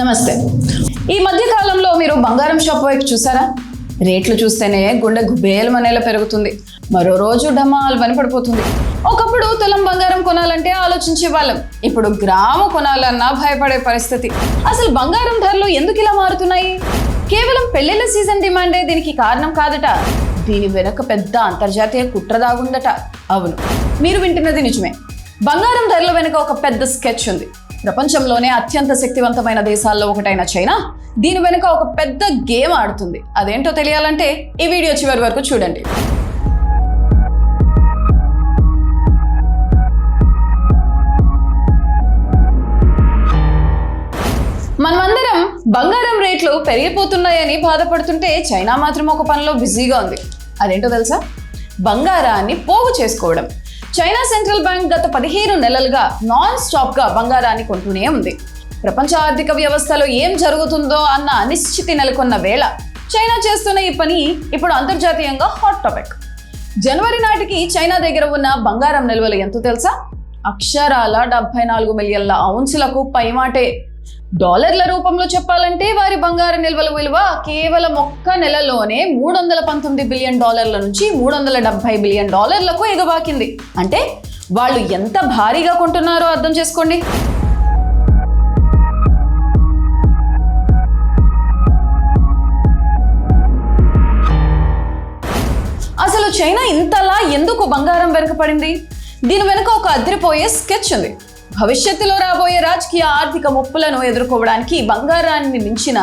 నమస్తే. ఈ మధ్య కాలంలో మీరు బంగారం షాప్ వైపు చూసారా? రేట్లు చూస్తేనే గుండె గుబేలమనేలా పెరుగుతుంది. మరో రోజు డమాల్ పని పడిపోతుంది. ఒకప్పుడు తులం బంగారం కొనాలంటే ఆలోచించే వాళ్ళం. ఇప్పుడు గ్రాము కొనాలన్నా భయపడే పరిస్థితి. అసలు బంగారం ధరలు ఎందుకు ఇలా మారుతున్నాయి? కేవలం పెళ్ళిళ్ళ సీజన్ డిమాండే దీనికి కారణం కాదట. దీని వెనక పెద్ద అంతర్జాతీయ కుట్ర దాగుందట. అవును మీరు వింటున్నది నిజమే. బంగారం ధరల వెనుక ఒక పెద్ద స్కెచ్ ఉంది. ప్రపంచంలోనే అత్యంత శక్తివంతమైన దేశాల్లో ఒకటైన చైనా దీని వెనుక ఒక పెద్ద గేమ్ ఆడుతుంది. అదేంటో తెలియాలంటే ఈ వీడియో చివరి వరకు చూడండి. మనమందరం బంగారం రేట్లు పెరిగిపోతున్నాయని బాధపడుతుంటే చైనా మాత్రం ఒక పనిలో బిజీగా ఉంది. అదేంటో తెలుసా? బంగారాన్ని పోగు చేసుకోవడం. చైనా సెంట్రల్ బ్యాంక్ గత పదిహేను నెలలుగా నాన్ స్టాప్గా బంగారాన్ని కొంటూనే ఉంది. ప్రపంచ ఆర్థిక వ్యవస్థలో ఏం జరుగుతుందో అన్న అనిశ్చితి నెలకొన్న వేళ చైనా చేస్తున్న ఈ పని ఇప్పుడు అంతర్జాతీయంగా హాట్ టాపిక్ జనవరి నాటికి చైనా దగ్గర ఉన్న బంగారం నిల్వలు ఎంతో తెలుసా? అక్షరాల డెబ్బై నాలుగు మిలియన్ల ఔన్సులకు పైమాటే. డాలర్ల రూపంలో చెప్పాలంటే వారి బంగారు నిల్వల విలువ కేవలం ఒక్క నెలలోనే మూడు వందల పంతొమ్మిది బిలియన్ డాలర్ల నుంచి మూడు వందల డెబ్బై బిలియన్ డాలర్లకు ఎగబాకింది అంటే వాళ్ళు ఎంత భారీగా కొంటున్నారో అర్థం చేసుకోండి. అసలు చైనా ఇంతలా ఎందుకు బంగారం వెనుకపడింది దీని వెనుక ఒక అదిరిపోయే స్కెచ్ ఉంది. భవిష్యత్తులో రాబోయే రాజకీయ ఆర్థిక ముప్పులను ఎదుర్కోవడానికి బంగారాన్ని మించిన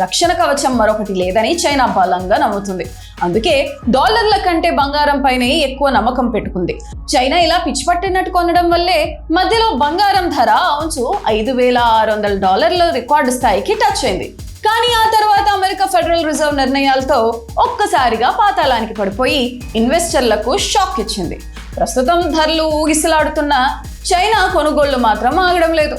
రక్షణ కవచం మరొకటి లేదని చైనా బలంగా నమ్ముతుంది. అందుకే డాలర్ల కంటే బంగారం పైనే ఎక్కువ నమ్మకం పెట్టుకుంది. చైనా ఇలా పిచ్చిపట్టినట్టు కొనడం వల్లే మధ్యలో బంగారం ధర ఔన్సు ఐదు వేల ఆరు వందల డాలర్ల రికార్డు స్థాయికి టచ్ అయింది. కానీ ఆ తర్వాత అమెరికా ఫెడరల్ రిజర్వ్ నిర్ణయాలతో ఒక్కసారిగా పాతాళానికి పడిపోయి ఇన్వెస్టర్లకు షాక్ ఇచ్చింది. ప్రస్తుతం ధరలు ఊగిసలాడుతున్న చైనా కొనుగోళ్ళు మాత్రం ఆగడం లేదు.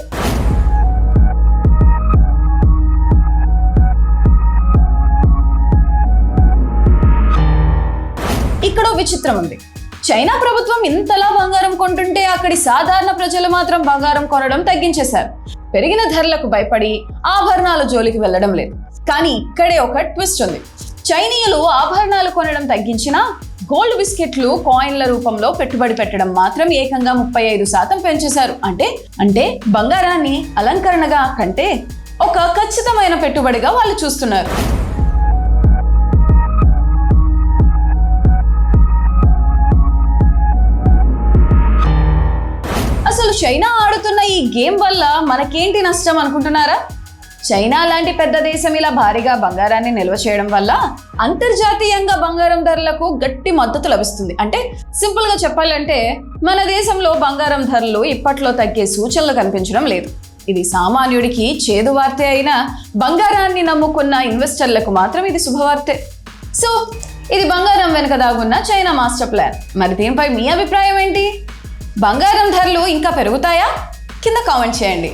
ఇక్కడ విచిత్రం ఉంది. చైనా ప్రభుత్వం ఇంతలా బంగారం కొంటుంటే అక్కడి సాధారణ ప్రజలు మాత్రం బంగారం కొనడం తగ్గించేశారు. పెరిగిన ధరలకు భయపడి ఆభరణాల జోలికి వెళ్ళడం లేదు. కానీ ఇక్కడే ఒక ట్విస్ట్ ఉంది. చైనీయులు ఆభరణాలు కొనడం తగ్గించినా గోల్డ్ బిస్కెట్లు కాయిన్ల రూపంలో పెట్టుబడి పెట్టడం మాత్రం ఏకంగా ముప్పై ఐదు శాతం పెంచేశారు. అంటే అంటే బంగారాన్ని అలంకరణగా కంటే ఒక ఖచ్చితమైన పెట్టుబడిగా వాళ్ళు చూస్తున్నారు. అసలు చైనా ఆడుతున్న ఈ గేమ్ వల్ల మనకేంటి నష్టం అనుకుంటున్నారా? చైనా లాంటి పెద్ద దేశం ఇలా భారీగా బంగారాన్ని నిల్వ చేయడం వల్ల అంతర్జాతీయంగా బంగారం ధరలకు గట్టి మద్దతు లభిస్తుంది. అంటే సింపుల్గా చెప్పాలంటే మన దేశంలో బంగారం ధరలు ఇప్పట్లో తగ్గే సూచనలు కనిపించడం లేదు. ఇది సామాన్యుడికి చేదు వార్తే అయినా బంగారాన్ని నమ్ముకున్న ఇన్వెస్టర్లకు మాత్రం ఇది శుభవార్తే. సో ఇది బంగారం వెనుక దాగున్న చైనా మాస్టర్ ప్లాన్. మరి దీనిపై మీ అభిప్రాయం ఏంటి? బంగారం ధరలు ఇంకా పెరుగుతాయా? కింద కామెంట్ చేయండి.